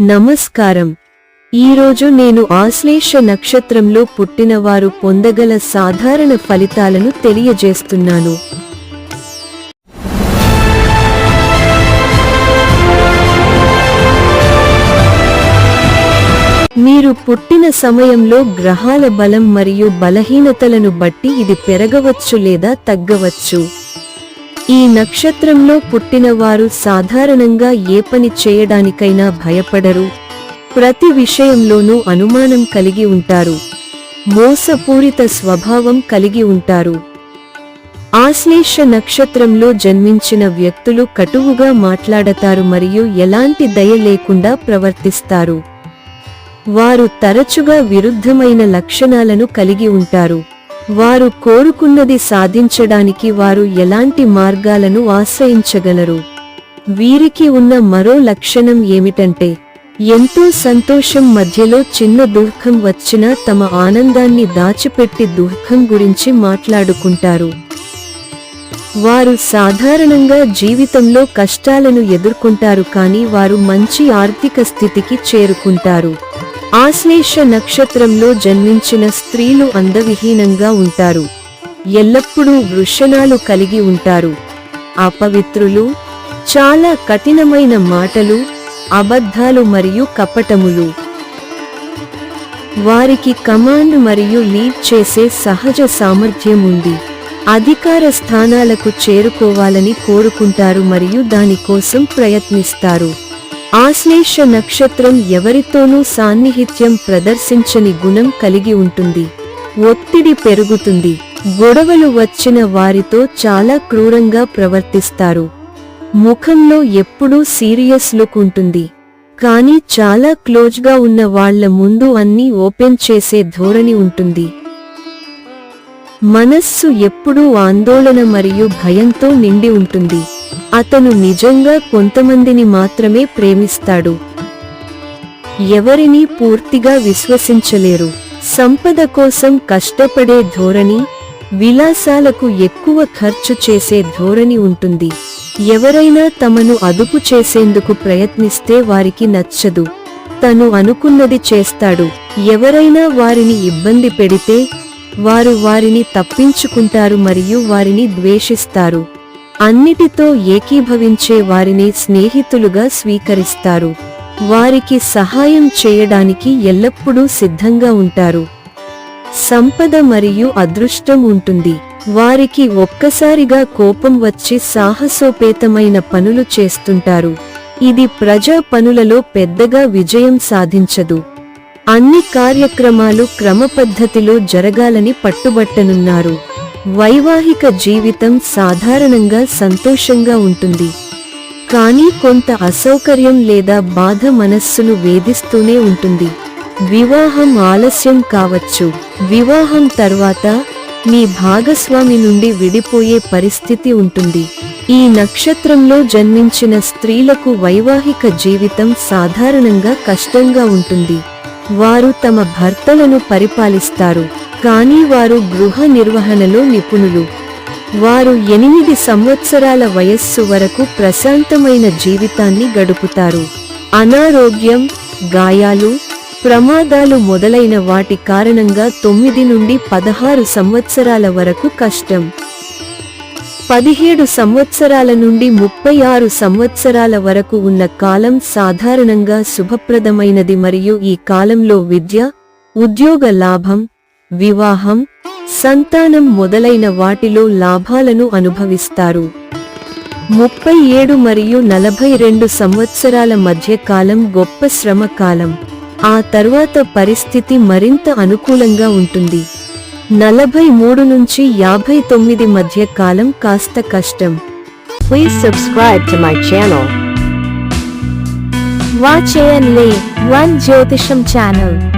నమస్కారం. ఈరోజు నేను ఆశ్లేష నక్షత్రంలో పుట్టినవారు పొందగల సాధారణ ఫలితాలను తెలియజేస్తున్నాను. మీరు పుట్టిన సమయంలో గ్రహాల బలం మరియు బలహీనతలను బట్టి ఇది పెరగవచ్చు లేదా తగ్గవచ్చు. ఈ నక్షత్రంలో పుట్టినవారు సాధారణంగా ఏ పని చేయడానికైనా భయపడరు. ప్రతి విషయంలోనూ అనుమానం కలిగి ఉంటారు. మోసపూరిత స్వభావం కలిగి ఉంటారు. ఆశ్లేష నక్షత్రంలో జన్మించిన వ్యక్తులు కటువుగా మాట్లాడతారు మరియు ఎలాంటి దయ లేకుండా ప్రవర్తిస్తారు. వారు తరచుగా విరుద్ధమైన లక్షణాలను కలిగి ఉంటారు. వారు కోరుకున్నది సాధించడానికి వారు ఎలాంటి మార్గాలను ఆశ్రయించగలరు? వీరికి ఉన్న మరో లక్షణం ఏమిటంటే ఎంతో సంతోషం మధ్యలో చిన్న దుఃఖం వచ్చినా తమ ఆనందాన్ని దాచిపెట్టి దుఃఖం గురించి మాట్లాడుకుంటారు. వారు సాధారణంగా జీవితంలో కష్టాలను ఎదుర్కొంటారు కానీ వారు మంచి ఆర్థిక స్థితికి చేరుకుంటారు. ఆశ్లేష నక్షత్రంలో జన్మించిన స్త్రీలు అందవిహీనంగా ఉంటారు. ఎల్లప్పుడూ వృషణాలు కలిగి ఉంటారు. అపవిత్రులు చాలా కఠినమైన మాటలు అబద్ధాలు మరియు కపటములు. వారికి కమాండ్ మరియు లీడ్ చేసే సహజ సామర్థ్యం ఉంది. అధికార స్థానాలకు చేరుకోవాలని కోరుకుంటారు మరియు దానికోసం ప్రయత్నిస్తారు. ఆశ్లేష నక్షత్రం ఎవరితోనూ సాన్నిహిత్యం ప్రదర్శించని గుణం కలిగి ఉంటుంది. ఒత్తిడి పెరుగుతుంది. గొడవలు వచ్చిన వారితో చాలా క్రూరంగా ప్రవర్తిస్తారు. ముఖంలో ఎప్పుడూ సీరియస్ లుక్ ఉంటుంది. కానీ చాలా క్లోజ్గా ఉన్న వాళ్ళ ముందు అన్నీ ఓపెన్ చేసే ధోరణి ఉంటుంది. మనస్సు ఎప్పుడూ ఆందోళన మరియు భయంతో నిండి ఉంటుంది. అతను నిజంగా కొంతమందిని మాత్రమే ప్రేమిస్తాడు. ఎవరినీ పూర్తిగా విశ్వసించలేరు. సంపద కోసం కష్టపడే ధోరణి విలాసాలకు ఎక్కువ ఖర్చు చేసే ధోరణి ఉంటుంది. ఎవరైనా తమను అదుపు చేసేందుకు ప్రయత్నిస్తే వారికి నచ్చదు. తను అనుకున్నది చేస్తాడు. ఎవరైనా వారిని ఇబ్బంది పెడితే వారు వారిని తప్పించుకుంటారు మరియు వారిని ద్వేషిస్తారు. అన్నిటితో ఏకీభవించే వారిని స్నేహితులుగా స్వీకరిస్తారు. వారికి సహాయం చేయడానికి ఎల్లప్పుడూ సిద్ధంగా ఉంటారు. సంపద మరియు అదృష్టం ఉంటుంది. వారికి ఒక్కసారిగా కోపం వచ్చి సాహసోపేతమైన పనులు చేస్తుంటారు. ఇది ప్రజా పనులలో పెద్దగా విజయం సాధించదు. అన్ని కార్యక్రమాలు క్రమపద్ధతిలో జరగాలని పట్టుబట్టనున్నారు. వైవాహిక జీవితం సాధారణంగా సంతోషంగా ఉంటుంది. కానీ కొంత అసౌకర్యం లేదా బాధ మనస్సును వేధిస్తూనే ఉంటుంది. వివాహం ఆలస్యం కావచ్చు. వివాహం తర్వాత మీ భాగస్వామి నుండి విడిపోయే పరిస్థితి ఉంటుంది. ఈ నక్షత్రంలో జన్మించిన స్త్రీలకు వైవాహిక జీవితం సాధారణంగా కష్టంగా ఉంటుంది. వారు తమ భర్తలను పరిపాలిస్తారు. కానీ వారు గృహ నిర్వహణలో నిపుణులు. వారు ఎనిమిది సంవత్సరాల వయస్సు వరకు ప్రశాంతమైన జీవితాన్ని గడుపుతారు. అనారోగ్యం గాయాలు ప్రమాదాలు మొదలైన వాటి కారణంగా తొమ్మిది నుండి పదహారు సంవత్సరాల వరకు కష్టం. పదిహేడు సంవత్సరాల నుండి ముప్పై ఆరు సంవత్సరాల వరకు ఉన్న కాలం సాధారణంగా శుభప్రదమైనది మరియు ఈ కాలంలో విద్య ఉద్యోగ లాభం వివాహం సంతానం మొదలైన వాటిలో లాభాలను అనుభవిస్తారు. ముప్పై ఏడు మరియు నలభై రెండు సంవత్సరాల మధ్య కాలం గొప్ప శ్రమ కాలం. ఆ తర్వాత పరిస్థితి మరింత అనుకూలంగా ఉంటుంది. నలభై మూడు నుంచి యాభై తొమ్మిది మధ్య కాలం కాస్త కష్టం. Please subscribe to my channel. వాచేయన్లే వన్ జ్యోతిషం channel